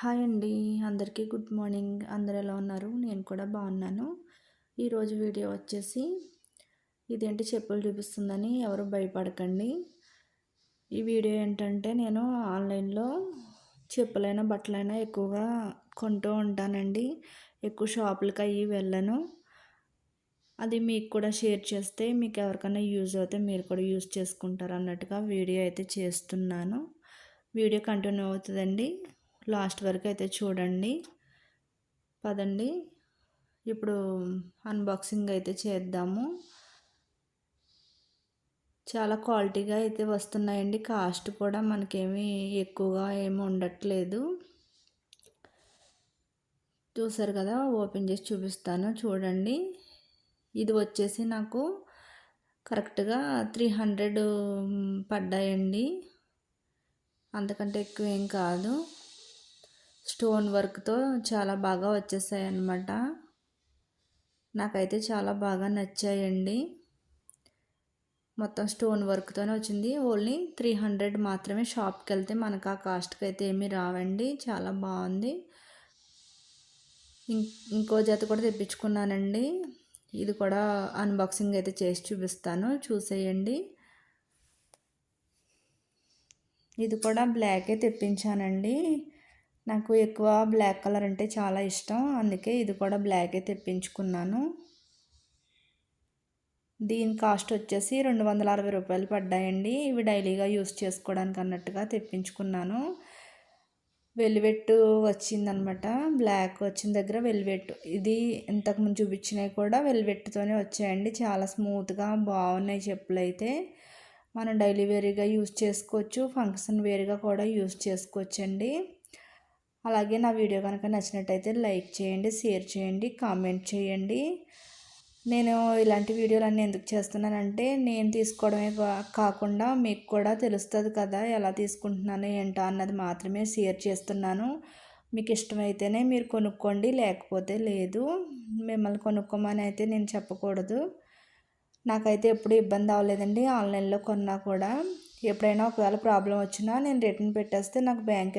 Hi అండి. అందరికీ good morning. అందరు ఎలా ఉన్నారు? నేను కూడా బాగున్నాను. ఈరోజు వీడియో వచ్చేసి ఇదేంటి చెప్పులు చూపిస్తుందని ఎవరు భయపడకండి. ఈ వీడియో ఏంటంటే నేను ఆన్లైన్లో చెప్పులైనా బట్టలైనా ఎక్కువగా కొంటూ ఉంటానండి. ఎక్కువ షాపులకి అయ్యి వెళ్ళను. అది మీకు కూడా షేర్ చేస్తే మీకు ఎవరికైనా యూజ్ అవుతే మీరు కూడా యూజ్ చేసుకుంటారు అన్నట్టుగా వీడియో అయితే చేస్తున్నాను. వీడియో కంటిన్యూ అవుతుందండి. లాస్ట్ వరకు అయితే చూడండి. పదండి. ఇప్పుడు అన్బాక్సింగ్ అయితే చేద్దాము. చాలా క్వాలిటీగా అయితే వస్తున్నాయండి. కాస్ట్ కూడా మనకేమీ ఎక్కువగా ఏమి ఉండట్లేదు. చూసారు కదా ఓపెన్ చేసి చూపిస్తాను. చూడండి. ఇది వచ్చేసి నాకు కరెక్ట్గా త్రీ హండ్రెడ్ పడ్డాయండి. అంతకంటే ఎక్కువ ఏం కాదు. స్టోన్ వర్క్తో చాలా బాగా వచ్చేసాయి అన్నమాట నాకైతే చాలా బాగా నచ్చాయండి. మొత్తం స్టోన్ వర్క్తోనే వచ్చింది. ఓన్లీ త్రీ హండ్రెడ్ మాత్రమే షాప్కి వెళ్తే మనకు ఆ కాస్ట్కి అయితే ఏమీ రావండి. చాలా బాగుంది. ఇంకో జత కూడా తెప్పించుకున్నానండి. ఇది కూడా అన్బాక్సింగ్ అయితే చేసి చూపిస్తాను. చూసేయండి. ఇది కూడా బ్లాకే తెప్పించానండి. నాకు ఎక్కువ బ్లాక్ కలర్ అంటే చాలా ఇష్టం. అందుకే ఇది కూడా బ్లాకే తెప్పించుకున్నాను. దీని కాస్ట్ వచ్చేసి రెండు వందల అరవై రూపాయలు పడ్డాయండి. ఇవి డైలీగా యూస్ చేసుకోవడానికి అన్నట్టుగా తెప్పించుకున్నాను. వెల్వెట్ వచ్చిందనమాట. బ్లాక్ వచ్చిన దగ్గర వెల్వెట్ ఇది ఇంతకుముందు చూపించినవి కూడా వెల్వెట్తోనే వచ్చాయండి. చాలా స్మూత్గా బాగున్నాయి చెప్పులు అయితే. మనం డైలీ వేరీగా యూస్ చేసుకోవచ్చు. ఫంక్షన్ వేరుగా కూడా యూస్ చేసుకోవచ్చండి. అలాగే నా వీడియో కనుక నచ్చినట్టయితే లైక్ చేయండి షేర్ చేయండి కామెంట్ చేయండి. నేను ఇలాంటి వీడియోలు అన్నీ ఎందుకు చేస్తున్నానంటే నేను తీసుకోవడమే కాకుండా మీకు కూడా తెలుస్తుంది కదా ఎలా తీసుకుంటున్నాను ఏంటో అన్నది మాత్రమే షేర్ చేస్తున్నాను. మీకు ఇష్టమైతేనే మీరు కొనుక్కోండి లేకపోతే లేదు. మిమ్మల్ని కొనుక్కోమని అయితే నేను చెప్పకూడదు. నాకైతే ఎప్పుడు ఇబ్బంది అవ్వలేదండి ఆన్లైన్లో కొన్నా కూడా. ఎప్పుడైనా ఒకవేళ ప్రాబ్లం వచ్చినా నేను రిటర్న్ పెట్టేస్తే నాకు బ్యాంక్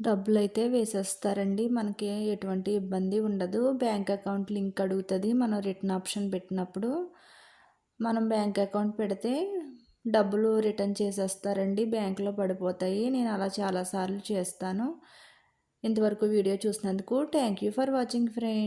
డబ్బులు అయితే వేసేస్తారండి. మనకి ఎటువంటి ఇబ్బంది ఉండదు. బ్యాంక్ అకౌంట్ లింక్ అడుగుతుంది. మనం రిటర్న్ ఆప్షన్ పెట్టినప్పుడు మనం బ్యాంక్ అకౌంట్ పెడితే డబ్బులు రిటర్న్ చేసేస్తారండి. బ్యాంకులో పడిపోతాయి. నేను అలా చాలాసార్లు చేస్తాను. ఇంతవరకు వీడియో చూసినందుకు thank you for watching friend.